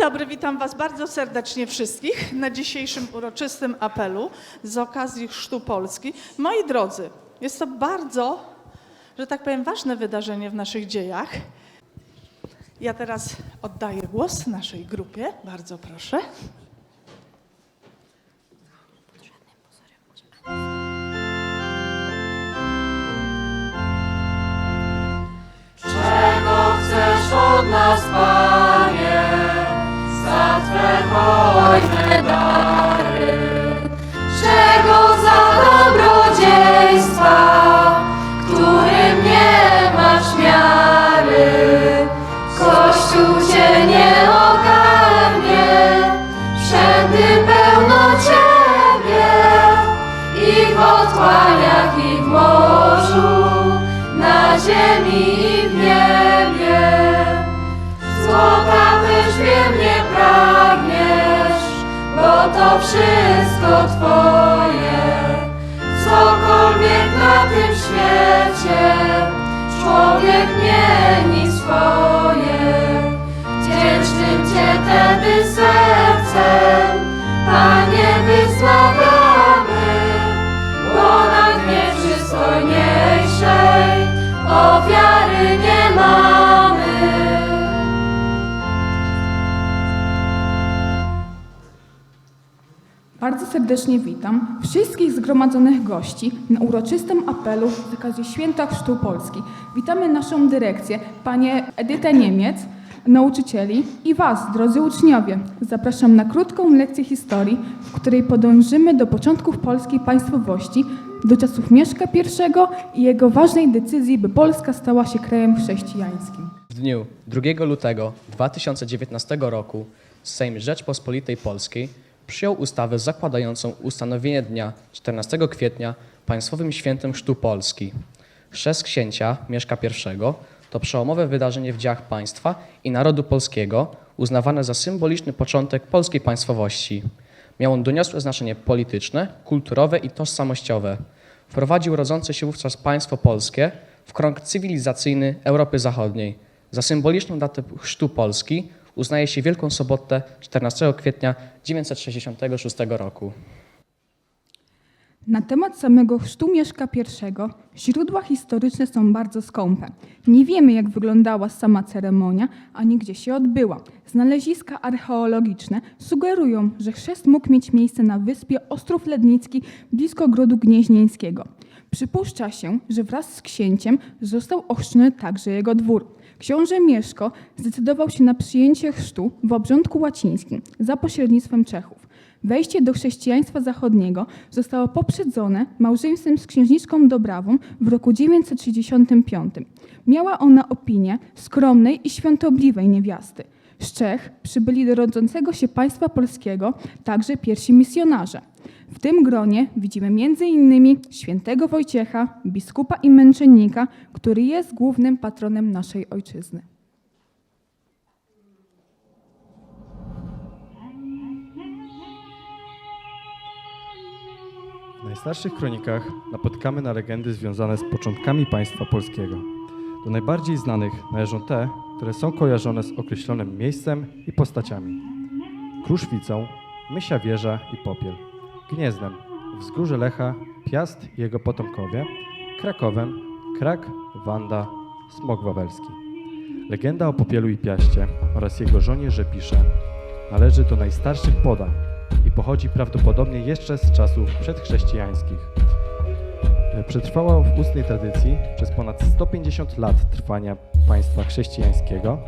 dobry, witam Was bardzo serdecznie wszystkich na dzisiejszym uroczystym apelu z okazji Chrztu Polski. Moi drodzy, jest to bardzo, że tak powiem, ważne wydarzenie w naszych dziejach. Ja teraz oddaję głos naszej grupie. Bardzo proszę. Czego chcesz od nas, Panie, hojne dary? Czego za dobrodziejstwa, którym nie masz miary? Kościół Cię nie ogarnie, wszędy pełno Ciebie i w otchłaniach, i w morzu, na ziemi i w wszystko Twoje. Cokolwiek na tym świecie, człowiek mieni swoje. Wdzięcznym Cię tedy serdecznie witam wszystkich zgromadzonych gości na uroczystym apelu z okazji Święta Chrztu Polski. Witamy naszą dyrekcję, panie Edytę Niemiec, nauczycieli i Was, drodzy uczniowie. Zapraszam na krótką lekcję historii, w której podążymy do początków polskiej państwowości, do czasów Mieszka I i jego ważnej decyzji, by Polska stała się krajem chrześcijańskim. W dniu 2 lutego 2019 roku Sejm Rzeczpospolitej Polskiej przyjął ustawę zakładającą ustanowienie dnia 14 kwietnia państwowym świętem Chrztu Polski. Chrzest księcia Mieszka I to przełomowe wydarzenie w dziejach państwa i narodu polskiego, uznawane za symboliczny początek polskiej państwowości. Miał on doniosłe znaczenie polityczne, kulturowe i tożsamościowe. Wprowadził rodzące się wówczas państwo polskie w krąg cywilizacyjny Europy Zachodniej. Za symboliczną datę chrztu Polski uznaje się Wielką Sobotę 14 kwietnia 966 roku. Na temat samego chrztu Mieszka I źródła historyczne są bardzo skąpe. Nie wiemy, jak wyglądała sama ceremonia, ani gdzie się odbyła. Znaleziska archeologiczne sugerują, że chrzest mógł mieć miejsce na wyspie Ostrów Lednicki blisko Grodu Gnieźnieńskiego. Przypuszcza się, że wraz z księciem został ochrzczony także jego dwór. Książę Mieszko zdecydował się na przyjęcie chrztu w obrządku łacińskim za pośrednictwem Czechów. Wejście do chrześcijaństwa zachodniego zostało poprzedzone małżeństwem z księżniczką Dobrawą w roku 965. Miała ona opinię skromnej i świątobliwej niewiasty. Z Czech przybyli do rodzącego się państwa polskiego także pierwsi misjonarze. W tym gronie widzimy m.in. świętego Wojciecha, biskupa i męczennika, który jest głównym patronem naszej ojczyzny. W najstarszych kronikach napotkamy na legendy związane z początkami państwa polskiego. Do najbardziej znanych należą te, które są kojarzone z określonym miejscem i postaciami. Kruszwicą, Mysia Wieża i Popiel, Gniezdem, Wzgórze Lecha, Piast i jego potomkowie, Krakowem, Krak, Wanda, Smok Wawelski. Legenda o Popielu i Piaście oraz jego żonie Rzepisze należy do najstarszych podań i pochodzi prawdopodobnie jeszcze z czasów przedchrześcijańskich. E, Przetrwała w ustnej tradycji przez ponad 150 lat trwania państwa chrześcijańskiego,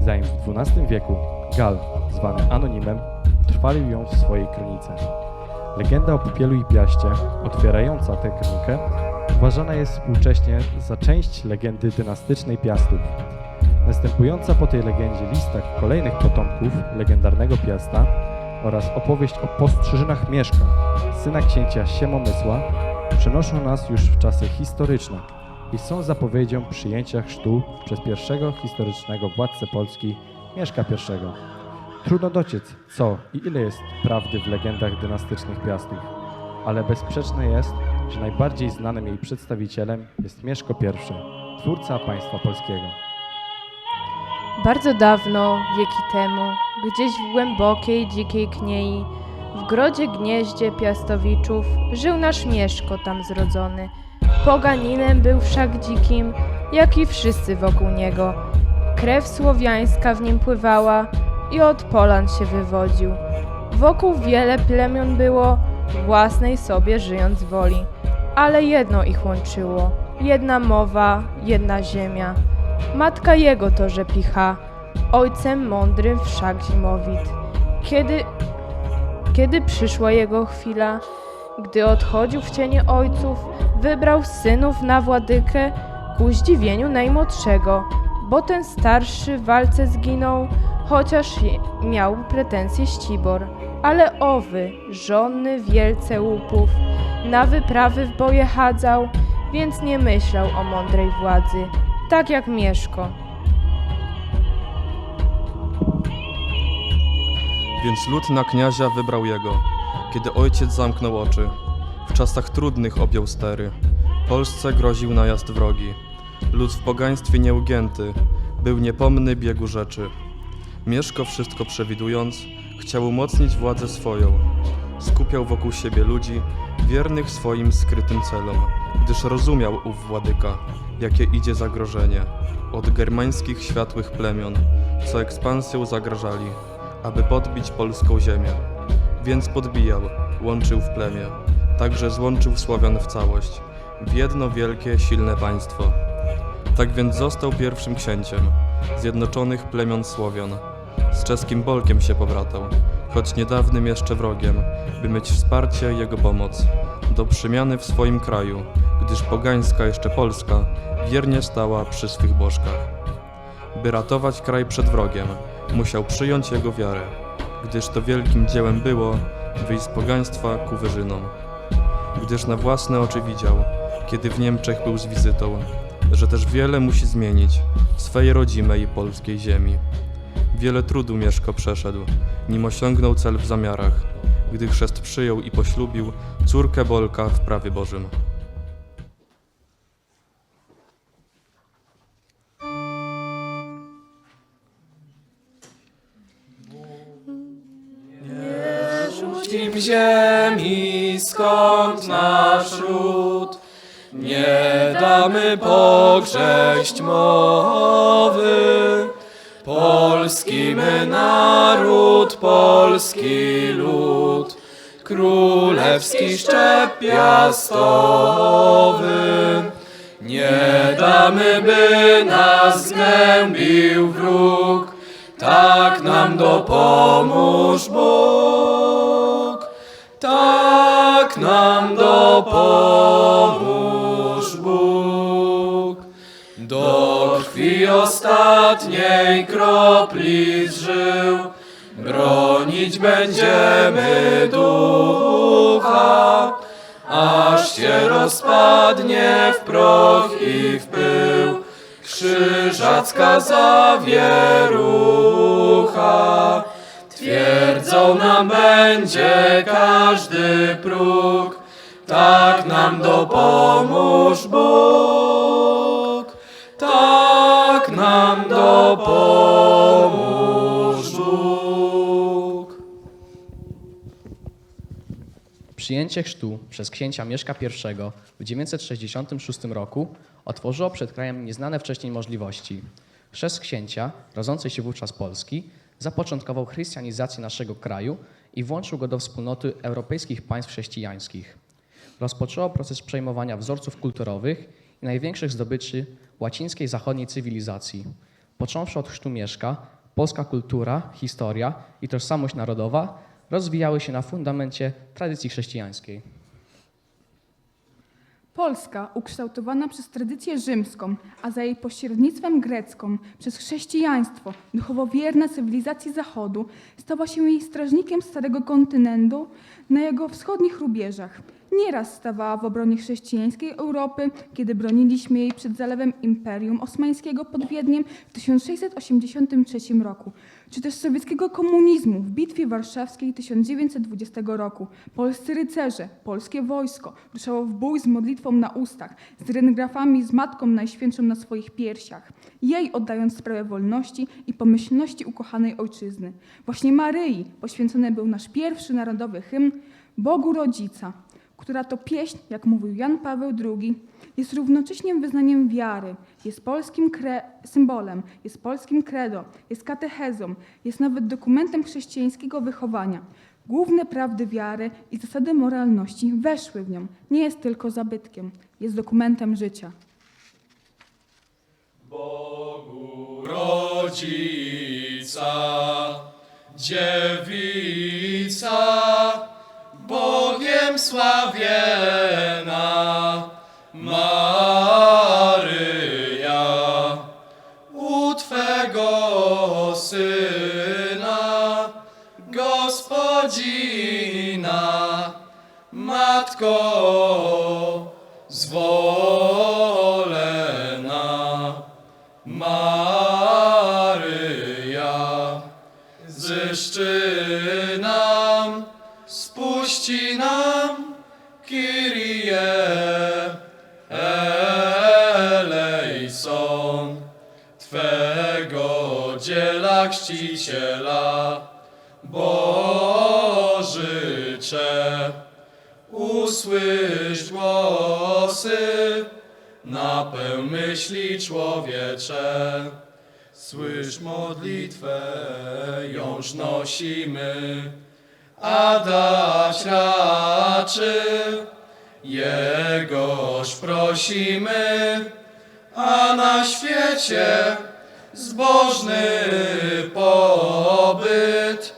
zanim w XII wieku Gal, zwany anonimem, utrwalił ją w swojej kronice. Legenda o Popielu i Piaście, otwierająca tę kronikę, uważana jest współcześnie za część legendy dynastycznej Piastów. Następująca po tej legendzie lista kolejnych potomków legendarnego Piasta oraz opowieść o postrzyżynach Mieszka, syna księcia Siemomysła, przenoszą nas już w czasy historyczne i są zapowiedzią przyjęcia chrztu przez pierwszego historycznego władcę Polski Mieszka I. Trudno dociec, co i ile jest prawdy w legendach dynastycznych Piastów, ale bezsprzeczne jest, że najbardziej znanym jej przedstawicielem jest Mieszko I, twórca państwa polskiego. Bardzo dawno, wieki temu, gdzieś w głębokiej, dzikiej kniei, w grodzie gnieździe piastowiczów, żył nasz Mieszko tam zrodzony. Poganinem był wszak dzikim, jak i wszyscy wokół niego. Krew słowiańska w nim pływała i od Polan się wywodził. Wokół wiele plemion było, własnej sobie żyjąc woli. Ale jedno ich łączyło, jedna mowa, jedna ziemia. Matka jego to rzepicha, ojcem mądrym wszak zimowit. Kiedy, kiedy przyszła jego chwila, gdy odchodził w cienie ojców, wybrał synów na władykę ku zdziwieniu najmłodszego, bo ten starszy w walce zginął, chociaż miał pretensje ścibor. Ale owy, żonny wielce łupów, na wyprawy w boje chadzał, więc nie myślał o mądrej władzy, tak jak Mieszko. Więc lud na kniazia wybrał jego, kiedy ojciec zamknął oczy. W czasach trudnych objął stery. Polsce groził najazd wrogi. Lud w pogaństwie nieugięty, był niepomny biegu rzeczy. Mieszko wszystko przewidując, chciał umocnić władzę swoją. Skupiał wokół siebie ludzi, wiernych swoim skrytym celom, gdyż rozumiał ów władyka, jakie idzie zagrożenie od germańskich światłych plemion, co ekspansją zagrażali aby podbić polską ziemię. Więc podbijał, łączył w plemię, także złączył Słowian w całość, w jedno wielkie, silne państwo. Tak więc został pierwszym księciem zjednoczonych plemion Słowian. Z czeskim Bolkiem się pobratał, choć niedawnym jeszcze wrogiem, by mieć wsparcie jego pomoc do przemiany w swoim kraju, gdyż pogańska jeszcze Polska wiernie stała przy swych bożkach. By ratować kraj przed wrogiem, musiał przyjąć jego wiarę, gdyż to wielkim dziełem było wyjść z pogaństwa ku wyżynom. Gdyż na własne oczy widział, kiedy w Niemczech był z wizytą, że też wiele musi zmienić w swej rodzimej polskiej ziemi. Wiele trudu Mieszko przeszedł, nim osiągnął cel w zamiarach, gdy chrzest przyjął i poślubił córkę Bolka w prawie Bożym. Ziemi, skąd nasz ród, nie damy pogrześć mowy. Polski my naród, polski lud, królewski szczep piastowy. Nie damy, by nas zgnębił wróg, tak nam dopomóż Bóg. Tak nam dopomóż Bóg. Do krwi ostatniej kropli zżył, bronić będziemy ducha, aż się rozpadnie w proch i w pył krzyżacka zawierucha. Twierdzą nam będzie każdy próg, tak nam dopomóż Bóg, tak nam dopomóż Bóg. Przyjęcie chrztu przez księcia Mieszka I w 966 roku otworzyło przed krajem nieznane wcześniej możliwości. Chrzest księcia, rodzącej się wówczas Polski, zapoczątkował chrystianizację naszego kraju i włączył go do wspólnoty europejskich państw chrześcijańskich. Rozpoczęło proces przejmowania wzorców kulturowych i największych zdobyczy łacińskiej zachodniej cywilizacji. Począwszy od chrztu Mieszka, polska kultura, historia i tożsamość narodowa rozwijały się na fundamencie tradycji chrześcijańskiej. Polska, ukształtowana przez tradycję rzymską, a za jej pośrednictwem grecką, przez chrześcijaństwo, duchowo wierna cywilizacji Zachodu, stała się jej strażnikiem Starego Kontynentu na jego wschodnich rubieżach. Nieraz stawała w obronie chrześcijańskiej Europy, kiedy broniliśmy jej przed zalewem Imperium Osmańskiego pod Wiedniem w 1683 roku, czy też sowieckiego komunizmu w Bitwie Warszawskiej 1920 roku. Polscy rycerze, polskie wojsko ruszało w bój z modlitwą na ustach, z ryngrafami z Matką Najświętszą na swoich piersiach, jej oddając sprawę wolności i pomyślności ukochanej ojczyzny. Właśnie Maryi poświęcony był nasz pierwszy narodowy hymn Bogu Rodzica, która to pieśń, jak mówił Jan Paweł II, jest równocześnie wyznaniem wiary, jest polskim symbolem, jest polskim credo, jest katechezą, jest nawet dokumentem chrześcijańskiego wychowania. Główne prawdy wiary i zasady moralności weszły w nią. Nie jest tylko zabytkiem, jest dokumentem życia. Bogu rodzica, dziewica, Bogiem sławiena, Maryja, u Twego Syna, Gospodzina, Matko spuści nam, Kyrie eleison, Twego dziela chrzciciela, Bożycze, usłysz głosy, napeł myśli człowiecze. Słysz modlitwę, jąż nosimy, a dać raczy, Jegoż prosimy, a na świecie zbożny pobyt,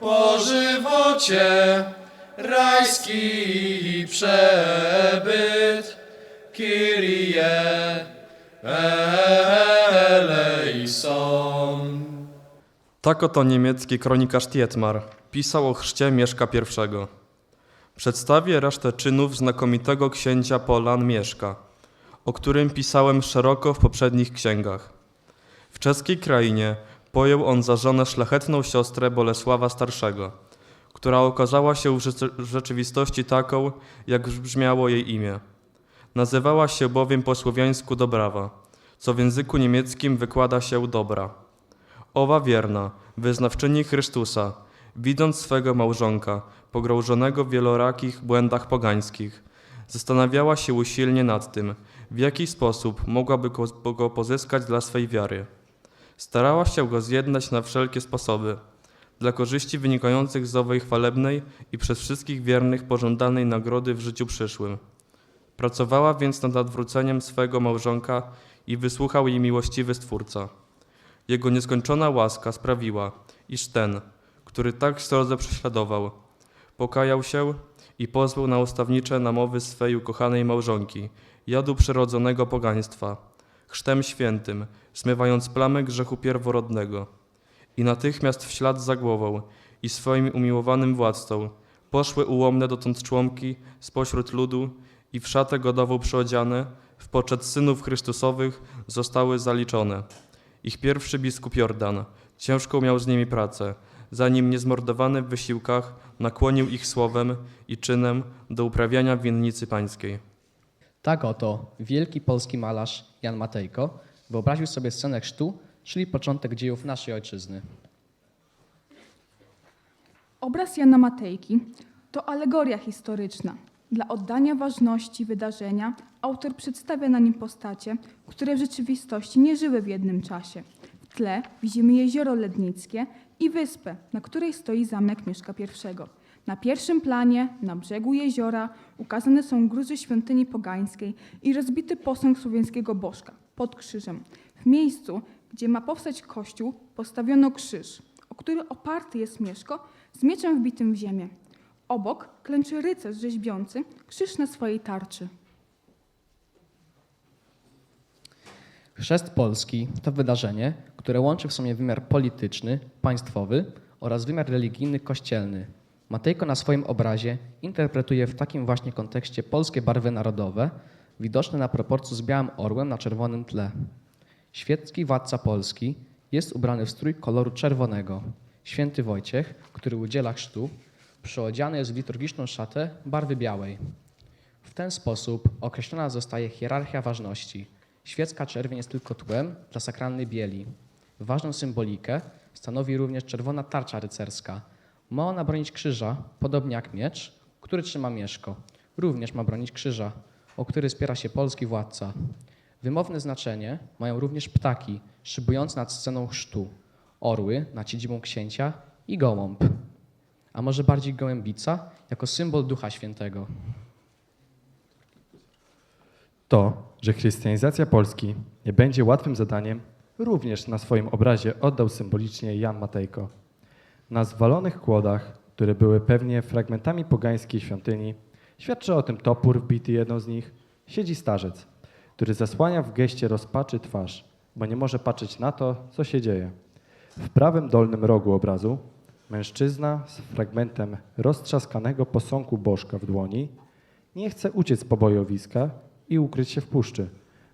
po żywocie rajski przebyt, Tak oto niemiecki kronikarz Tietmar pisał o chrzcie Mieszka I. Przedstawię resztę czynów znakomitego księcia Polan Mieszka, o którym pisałem szeroko w poprzednich księgach. W czeskiej krainie pojął on za żonę szlachetną siostrę Bolesława Starszego, która okazała się w rzeczy- w rzeczywistości taką, jak brzmiało jej imię. Nazywała się bowiem po słowiańsku Dobrawa, co w języku niemieckim wykłada się dobra. Owa wierna, wyznawczyni Chrystusa, widząc swego małżonka, pogrążonego w wielorakich błędach pogańskich, zastanawiała się usilnie nad tym, w jaki sposób mogłaby go, pozyskać dla swej wiary. Starała się go zjednać na wszelkie sposoby, dla korzyści wynikających z owej chwalebnej i przez wszystkich wiernych pożądanej nagrody w życiu przyszłym. Pracowała więc nad odwróceniem swego małżonka i wysłuchał jej miłościwy Stwórca. Jego nieskończona łaska sprawiła, iż ten, który tak srodze prześladował, pokajał się i pozwał na ustawnicze namowy swej ukochanej małżonki, jadu przyrodzonego pogaństwa, chrztem świętym, zmywając plamę grzechu pierworodnego. I natychmiast w ślad za głową i swoim umiłowanym władcą poszły ułomne dotąd członki spośród ludu i w szatę godową przyodziane, w poczet synów Chrystusowych zostały zaliczone. Ich pierwszy biskup Jordan ciężką miał z nimi pracę, zanim niezmordowany w wysiłkach nakłonił ich słowem i czynem do uprawiania winnicy pańskiej. Tak oto wielki polski malarz Jan Matejko wyobraził sobie scenę chrztu, czyli początek dziejów naszej ojczyzny. Obraz Jana Matejki to alegoria historyczna. Dla oddania ważności wydarzenia autor przedstawia na nim postacie, które w rzeczywistości nie żyły w jednym czasie. W tle widzimy jezioro Lednickie i wyspę, na której stoi zamek Mieszka I. Na pierwszym planie, na brzegu jeziora, ukazane są gruzy świątyni pogańskiej i rozbity posąg słowiańskiego bożka pod krzyżem. W miejscu, gdzie ma powstać kościół, postawiono krzyż, o który oparty jest Mieszko z mieczem wbitym w ziemię. Obok klęczy rycerz rzeźbiący krzyż na swojej tarczy. Chrzest Polski to wydarzenie, które łączy w sobie wymiar polityczny, państwowy oraz wymiar religijny, kościelny. Matejko na swoim obrazie interpretuje w takim właśnie kontekście polskie barwy narodowe, widoczne na proporcu z białym orłem na czerwonym tle. Świecki władca Polski jest ubrany w strój koloru czerwonego. Święty Wojciech, który udziela chrztu, przyodziany jest w liturgiczną szatę barwy białej. W ten sposób określona zostaje hierarchia ważności. Świecka czerwień jest tylko tłem dla sakralnej bieli. Ważną symbolikę stanowi również czerwona tarcza rycerska. Ma ona bronić krzyża, podobnie jak miecz, który trzyma Mieszko. Również ma bronić krzyża, o który spiera się polski władca. Wymowne znaczenie mają również ptaki szybujące nad sceną chrztu, orły nad siedzibą księcia i gołąb. A może bardziej gołębica jako symbol Ducha Świętego. To, że chrystianizacja Polski nie będzie łatwym zadaniem, również na swoim obrazie oddał symbolicznie Jan Matejko. Na zwalonych kłodach, które były pewnie fragmentami pogańskiej świątyni, świadczy o tym topór wbity jedną z nich, siedzi starzec, który zasłania w geście rozpaczy twarz, bo nie może patrzeć na to, co się dzieje. W prawym dolnym rogu obrazu mężczyzna z fragmentem roztrzaskanego posągu bożka w dłoni nie chce uciec z pobojowiska i ukryć się w puszczy,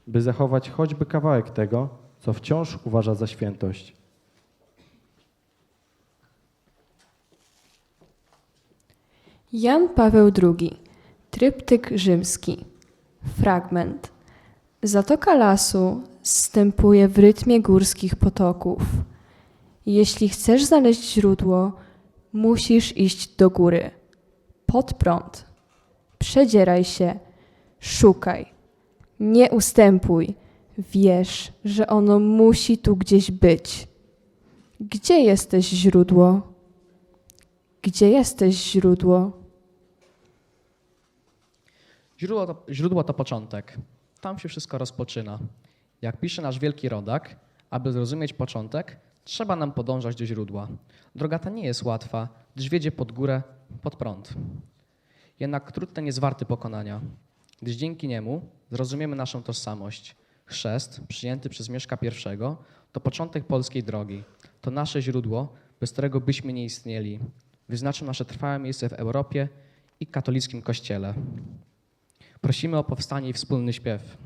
by zachować choćby kawałek tego, co wciąż uważa za świętość. Jan Paweł II, tryptyk rzymski, fragment. Zatoka lasu zstępuje w rytmie górskich potoków. Jeśli chcesz znaleźć źródło, musisz iść do góry, pod prąd. Przedzieraj się, szukaj, nie ustępuj, wiesz, że ono musi tu gdzieś być. Gdzie jesteś źródło? Gdzie jesteś źródło? Źródło to, źródło to początek. Tam się wszystko rozpoczyna. Jak pisze nasz wielki rodak, aby zrozumieć początek, trzeba nam podążać do źródła. Droga ta nie jest łatwa, gdyż wiedzie pod górę, pod prąd. Jednak trud ten jest warty pokonania, gdyż dzięki niemu zrozumiemy naszą tożsamość. Chrzest, przyjęty przez Mieszka I, to początek polskiej drogi. To nasze źródło, bez którego byśmy nie istnieli. Wyznaczył nasze trwałe miejsce w Europie i katolickim Kościele. Prosimy o powstanie i wspólny śpiew.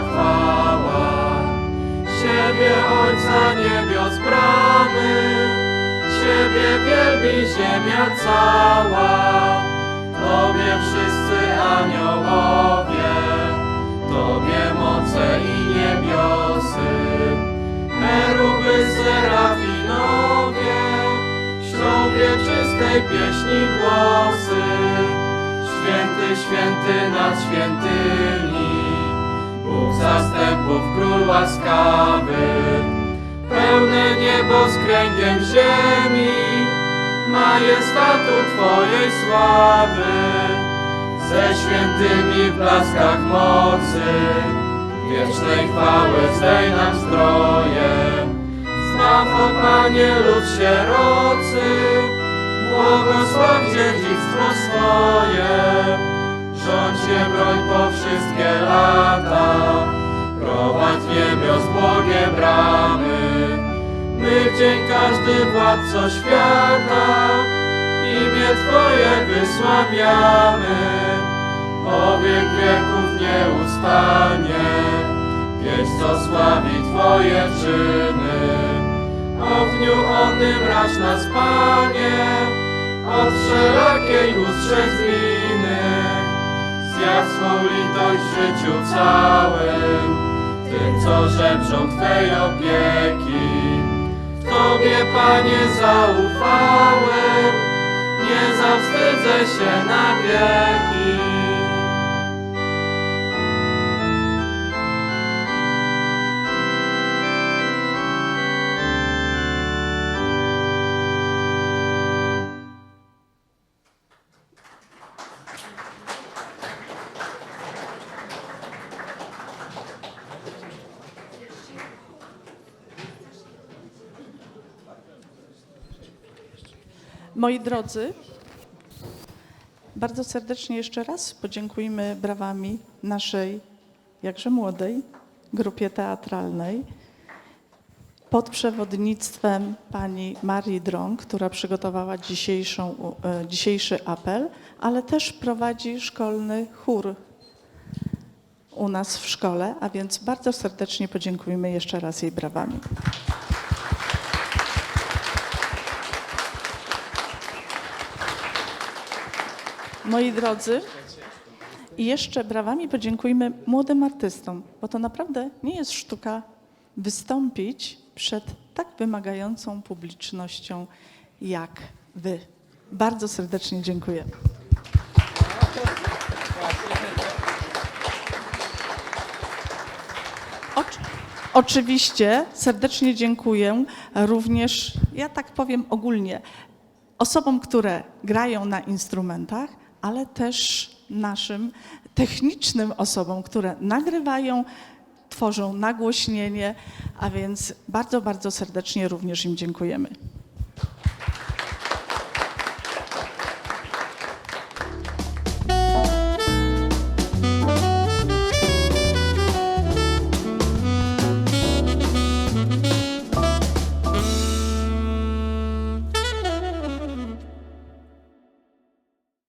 Chwała. Ciebie Ojca niebios bramy, Ciebie wielbi ziemia cała. Tobie wszyscy aniołowie, Tobie moce i niebiosy, Cheruby serafinowie, ślą wieczystej pieśni głosy. Święty, święty nad świętymi, zastępów, król łaskawy, pełne niebo z kręgiem ziemi, majestatu Twojej sławy. Ze świętymi w blaskach mocy, wiecznej chwały zdej nam zdroje. Zbaw, o Panie, lud sierocy, błogosław dziedzictwo swoje. Rządź je broń po wszystkie lata, prowadź niebios błogie bramy. My w dzień każdy władco świata, imię Twoje wysławiamy. O wiek wieków nieustannie, pieśń co sławi Twoje czyny. O dniu onym racz nas, Panie, od wszelakiej ustrzec Zjaw swą litość w życiu całym, tym, co żebrzą Twej opieki. W Tobie, Panie, zaufałem, nie zawstydzę się na wieki. Moi drodzy, Bardzo serdecznie jeszcze raz podziękujmy brawami naszej jakże młodej grupie teatralnej pod przewodnictwem pani Marii Drąg, która przygotowała dzisiejszą, e, dzisiejszy apel, ale też prowadzi szkolny chór u nas w szkole, a więc bardzo serdecznie podziękujmy jeszcze raz jej brawami. Moi drodzy, i jeszcze brawami podziękujmy młodym artystom, bo to naprawdę nie jest sztuka wystąpić przed tak wymagającą publicznością jak wy. Bardzo serdecznie dziękuję. Oczy- Oczywiście serdecznie dziękuję również, ja tak powiem ogólnie, osobom, które grają na instrumentach, ale też naszym technicznym osobom, które nagrywają, tworzą nagłośnienie, a więc bardzo, bardzo serdecznie również im dziękujemy.